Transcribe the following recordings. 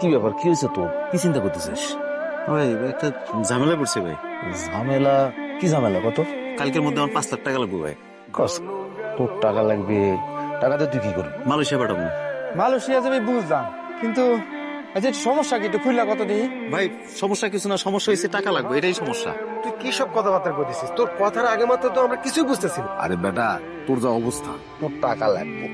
কি ব্যাপার? কি হয়েছে তোর? কি চিন্তা করতেছিস? ভাই একটা ঝামেলা পড়ছে ভাই। ঝামেলা? কি ঝামেলা? কত? কালকের মধ্যে আমার পাঁচ লাখ টাকা লাগবে ভাই। কস তোর টাকা লাগবে। টাকাতে তুই কি করবি? মালয়েশিয়া পাঠাবো। মালয়েশিয়া যাবে বুঝলাম কিন্তু আচ্ছা সমস্যা কি একটু খুললা কত দিই? ভাই সমস্যা কিছু না সমস্যা হয়েছে টাকা লাগবে এটাই সমস্যা। তুই কি সব কথাবার্তা করতেছিস তোর কথার আগে মাত্র তো আমরা কিছুই বুঝতেছি আরে বেটা তোর যা অবস্থা। তোর টাকা লাগবে।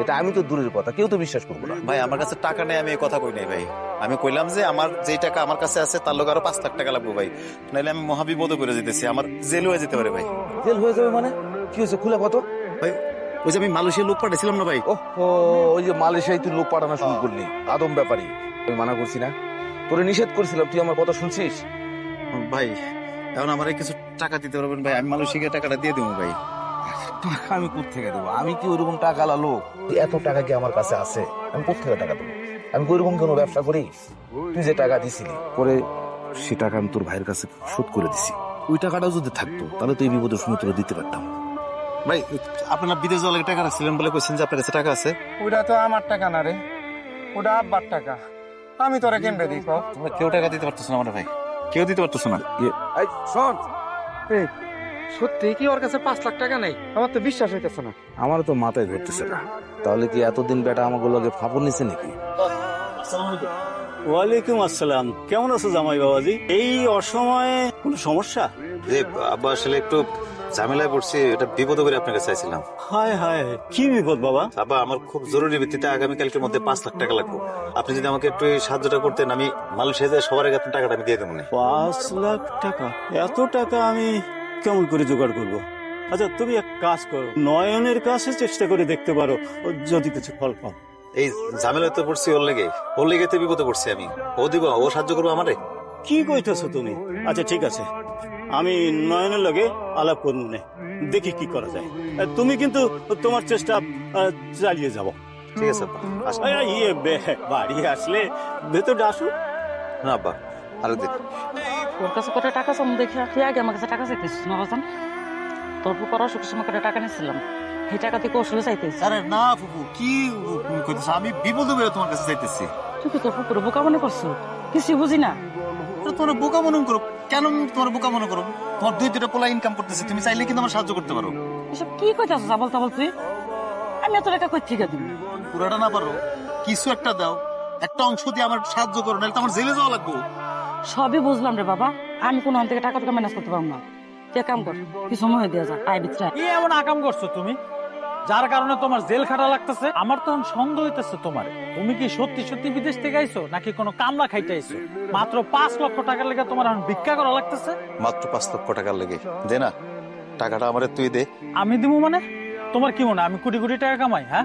এটা আমি তো দূরের কথা কেউ তো বিশ্বাস করব না। ভাই আমার কাছে টাকা নেই আমি এই কথা কই নাই ভাই। আমি কইলাম যে আমার যেই টাকা আমার কাছে আছে তার লোক আরও পাঁচ লাখ টাকা লাগবে ভাই। নাহলে আমি মহাবিপদে করে যেতেছি আমার জেল হয়ে যেতে পারে ভাই। জেল হয়ে যাবে মানে? কি হয়েছে খুলে কত? ভাই ওই যে আমি মালয়েশিয়া লোক পাঠাইছিলাম না ভাই? ও ওই যে মালয়েশিয়ায় তুই লোক পাঠানো শুরু করলি। আদম ব্যাপারী। আমি মানা করছি না। তোরে নিষেধ করছিলাম তুই আমার কথা শুনছিস? ভাই এখন আমার কিছু টাকা দিতে পারবেন ভাই? আমি মালয়েশিয়া টাকাটা দিয়ে দেবো ভাই। টাকা আমি কোথেকে দেবো? আমি কি ওইরকম টাকা লোক? এত টাকা কি আমার কাছে আছে? আমি কোথেকে টাকা দেবো? আমি ওইরকম কোনো ব্যবসা করি? তুই যে টাকা দিছিলি পরে সে টাকা আমি তোর ভাইয়ের কাছে শোধ করে দিছি। ওই টাকাটাও যদি থাকতো তাহলে তুই বিপদের সময় তোরা দিতে পারতাম। ভাই আপনারা বিদেশ যাওয়ার টাকা রাখছিলেন বলে কইছেন যে আপনার কাছে টাকা আছে? ওটা তো আমার টাকা না রে। ওটা আব্বার টাকা। আমি তোরা কেমবে দিই? কেউ টাকা দিতে পারতেছ না আমার ভাই। কেউ দিতে পারতো না। এই শোন। এই সত্যি কি ওর কাছে পাঁচ লাখ টাকা নেই? আমার তো বিশ্বাস হইতেছে না। আমার তো মাথায় ধরতেছে না। তাহলে কি এতদিন বেটা আমাকে লগে ফাপড় নিছে নাকি? ওয়ালাইকুম আসসালাম। কেমন আছো জামাই বাবাজি? এই অসময়ে কোনো সমস্যা? যে আব্বা আসলে একটু ঝামেলায় পড়ছি। এটা বিপদ করে আপনার কাছে চাইছিলাম। হায় হায় কি বিপদ বাবা? আব্বা আমার খুব জরুরি ভিত্তিতে আগামীকালকের মধ্যে পাঁচ লাখ টাকা লাগবে। আপনি যদি আমাকে একটু সাহায্যটা করতেন আমি মালয়েশিয়া যায় সবার আগে আপনার টাকাটা আমি দিয়ে দেবো না পাঁচ লাখ টাকা? এত টাকা আমি কেমন করে জোগাড় করব? আচ্ছা তুমি এক কাজ করো। নয়নের কাছে চেষ্টা করে দেখতে পারো যদি কিছু ফল পাও এই ঝামেলায় তো পড়ছি ওর লেগে। ওর লেগে তো বিপদে পড়ছি আমি। ও দিব ও সাহায্য করব আমারে? কি কইতেছো তুমি? আচ্ছা ঠিক আছে। আমি নয়নের লগে আলাপ করব নে। দেখি কি করা যায়। তুমি কিন্তু তোমার চেষ্টা চালিয়ে যাব ঠিক আছে ইয়ে বে- বাড়ি আসলে ভেতরে আসুন না আব্বা আরও দিন তোর কাছে কত টাকা চাম দেখে তুই আগে আমার কাছে টাকা চাইতেছিস না বাজান? তোর পুকুর অসুখের সময় কত টাকা নিয়েছিলাম সেই টাকা তুই কৌশলে চাইতেছিস। আরে না ফুপু কি কইতেছ? আমি বিপদে বেরো তোমার কাছে চাইতেছি। তুই কি তোর পুকুরে বোকা মনে করছ কিছু বুঝি না। তোমার বোকা মনে করো। কেন তোমার বোকা মনে করো? তোমার দুই দুটা পোলা ইনকাম করতেছে তুমি চাইলে কিন্তু আমার সাহায্য করতে পারো। এসব কি কইতাছিস আবল তাবল তুই? আমি এত টাকা কই থেকে দিবি পুরাটা না পারো। কিছু একটা দাও। একটা অংশ দিয়ে আমার সাহায্য করো নাহলে তো আমার জেলে যাওয়া লাগবে। সবই বুঝলাম রে বাবা। আমি কোনো থেকে টাকা টাকা ম্যানেজ করতে পারব না। তুই কাম কর কি সময় দিয়ে যা ভিতরে আয়। কি এমন আকাম করছ তুমি? যার কারণে তোমার জেল খাটা লাগতেছে আমার তখন সন্দেহ হইতেছে তোমার। তুমি কি সত্যি সত্যি বিদেশ থেকে আইছো নাকি কোনো কামলা খাইতে আইছো? মাত্র পাঁচ লক্ষ টাকার লেগে তোমার এখন ভিক্ষা করা লাগতেছে? মাত্র পাঁচ লক্ষ টাকার লেগে। দে না টাকাটা আমার তুই দে। আমি দিব মানে? তোমার কি মনে আমি কোটি কোটি টাকা কামাই হ্যাঁ?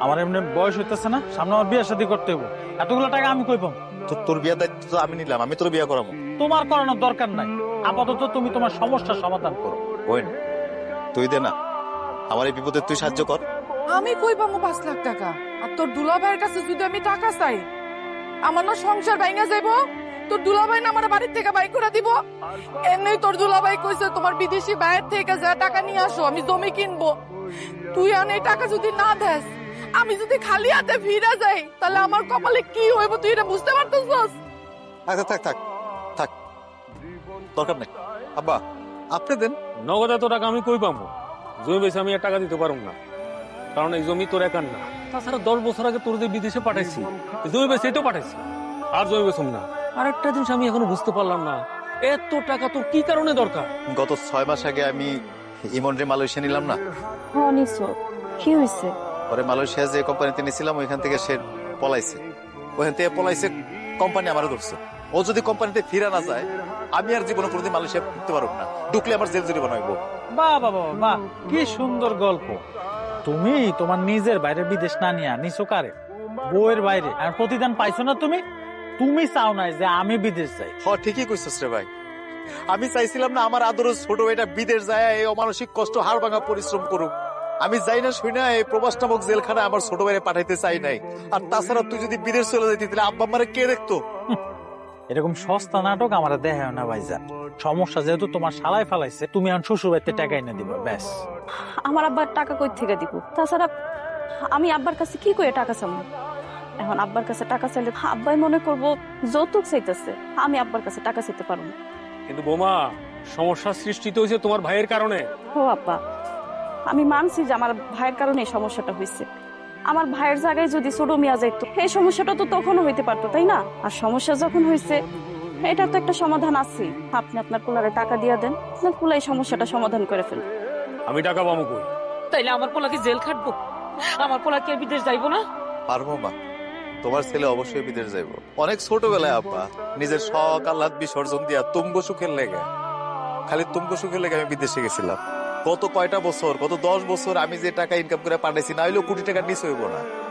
আমার এমনি বয়স হইতেছে না সামনে আমার বিয়ে শাদী করতে হইব। এতগুলো টাকা আমি কই পাবো? তো তোর বিয়ার দায়িত্ব তো আমি নিলাম আমি তোর বিয়া করাবো। তোমার করানোর দরকার নাই। আপাতত তুমি তোমার সমস্যার সমাধান করো। বোন তুই দে না। আমার এই বিপদে তুই সাহায্য কর। আমি কই পাবো পাঁচ লাখ টাকা? আর তোর দুলাভাইয়ের কাছে যদি আমি টাকা চাই আমার না সংসার ভাঙা যাইব? তোর দুলাভাই না আমার বাড়ির থেকে বাই করে দিব? এমনি তোর দুলাভাই কইছে তোমার বিদেশি বাইরের থেকে যা টাকা নিয়ে আসো আমি জমি কিনবো। তুই আন এই টাকা যদি না দেস আমি যদি খালি হাতে ফিরে যাই তাহলে আমার কপালে কি হইব তুই এটা বুঝতে পারতেছস? থাক থাক থাক থাক। দরকার নেই। আব্বা আপনি দেন। নগদ এত টাকা আমি কই পাবো? জমি বেশি আমি টাকা দিতে পারব না। কারণ এই জমি তোর একার না। তাছাড়া দশ বছর আগে তোর যে বিদেশে পাঠাইছি জমি বেশি তো পাঠাইছি। আর জমি বেশম না। আর একটা জিনিস আমি এখনও বুঝতে পারলাম না। এত টাকা তোর কি কারণে দরকার? গত ছয় মাস আগে আমি ইমন রে মালয়েশিয়া নিলাম না? হ্যাঁ নিছো কি হয়েছে? পরে মালয়েশিয়া যে কোম্পানিতে নিয়েছিলাম ওইখান থেকে সে পলাইছে। ওইখান থেকে পলাইছে কোম্পানি আমারও ধরছে। ও যদি কোম্পানিতে ফিরা না যায় আমি আর জীবনে কোনোদিন মালয়েশিয়া ফিরতে পারব না। ঢুকলে আমার জেল জরিমানা হইব বাহ বাহ বাহ, বাহ কি সুন্দর গল্প। তুমি তোমার নিজের বাইরে বিদেশ না নিয়ে নিছো কারে? বউয়ের বাইরে। আর প্রতিদান পাইছো না তুমি? তুমি চাও নাই যে আমি বিদেশ যাই? হ ঠিকই কইছিস রে ভাই। আমি চাইছিলাম না আমার আদর ছোট এটা বিদেশ যায় এই অমানসিক কষ্ট হাড় ভাঙা পরিশ্রম করুক। আমি যাই না শুই না এই প্রবাস নামক জেলখানা আমার ছোট ভাইরে পাঠাইতে চাই নাই। আর তাছাড়া তুই যদি বিদেশ চলে যেতি তাহলে আব্বা আমারে কে দেখতো? এরকম সস্তা নাটক আমার দেখায় না ভাইজা সমস্যা যেহেতু তোমার সালাই ফালাইছে তুমি এখন শ্বশুর বাড়িতে টাকা এনে দিবা ব্যাস। আমার আব্বার টাকা কই থেকে দিব? তাছাড়া আমি আব্বার কাছে কি করে টাকা চাবো এখন আব্বার কাছে টাকা চাইলে আব্বাই মনে করব যৌতুক চাইতেছে আমি আব্বার কাছে টাকা চাইতে পারব না। কিন্তু বোমা সমস্যার সৃষ্টি তো হয়েছে তোমার ভাইয়ের কারণে। ও আব্বা আমি মানছি যে আমার ভাইয়ের কারণে এই সমস্যাটা হয়েছে। আমার ভাইয়ের জায়গায় যদি ছোট মিয়া যাইতো এই সমস্যাটা তো তখনও হইতে পারতো তাই না? আর সমস্যা যখন হয়েছে এটা তো একটা সমাধান আছে। আপনি আপনার কুলারে টাকা দিয়ে দেন আপনার কুলাই সমস্যাটা সমাধান করে ফেল আমি টাকা পাবো কই? তাইলে আমার পোলাকে জেল খাটবো? আমার পোলা কি আর বিদেশ যাইবো না? পারব মা তোমার ছেলে অবশ্যই বিদেশ যাইব। অনেক ছোটবেলায়, আব্বা, নিজের শখ, আহ্লাদ বিসর্জন দিয়া তুঙ্গ সুখের লেগে। খালি তুঙ্গ সুখের লেগে আমি বিদেশে গেছিলাম। গত কয়টা বছর, গত দশ বছর আমি যে টাকা ইনকাম করে পাঠাইছি, না হইলেও কোটি টাকা নিচ হইব না।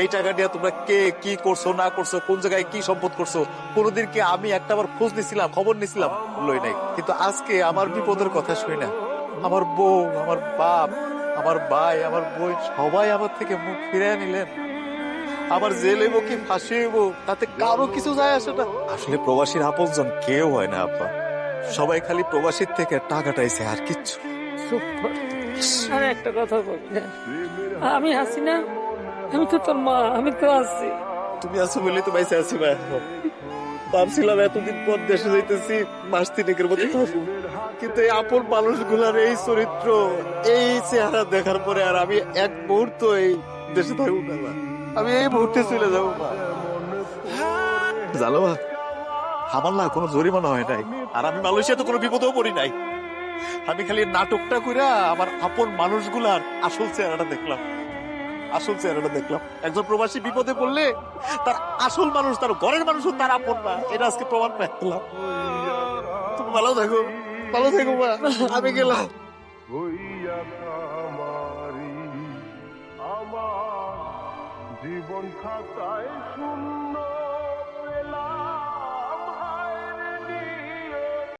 এই টাকা দিয়ে তোমরা কে, কি করছ, না করছ, কোন জায়গায় কি সম্পদ করছ, কোনোদিন কি আমি একটা বার খোঁজ নিছিলাম, খবর নিছিলাম? লই নাই। কিন্তু আজকে আমার বিপদের কথা শুই না। আমার বউ, আমার বাপ, আমার ভাই, আমার বোন, সবাই আমার থেকে মুখ ফিরে নিলেন। আমার জেল হইব কি ফাঁসি হইব? তাতে কারও কিছু যায় আসে না। আসলে প্রবাসীর আপনজন কেউ হয় না আপা সবাই খালি প্রবাসীর থেকে টাকাটাইছে আর কিচ্ছু আর একটা কথা বলি। আমি আছি না আমি তো তোর মা আমি তো আছি। তুমি আছো বলে তো বাইসে আছি ভাই ভাবছিলাম এতদিন পর দেশে যাইতেছি মাস তিনেকের মতো থাকব। কিন্তু এই আপন মানুষগুলার এই চরিত্র এই চেহারা দেখার পরে আর আমি এক মুহূর্ত এই দেশে থাকব না। আমি এই মুহূর্তে চলে যাব জানো আমার না কোনো জরিমানা হয় নাই। আর আমি মালয়েশিয়াতে কোনো বিপদেও পড়ি নাই। আমি খালি নাটকটা কইরা আমার আপন মানুষগুলার আসল চেহারাটা দেখলাম। আসল চেহারাটা দেখলাম। একজন প্রবাসী বিপদে পড়লে তার আসল মানুষ তার ঘরের মানুষও তার আপন না। এটা আজকে প্রমাণ পেলাম তুমি ভালো থাকো ভালো থাকো মা। আমি গেলাম। জীবন খাতায় শূন্য।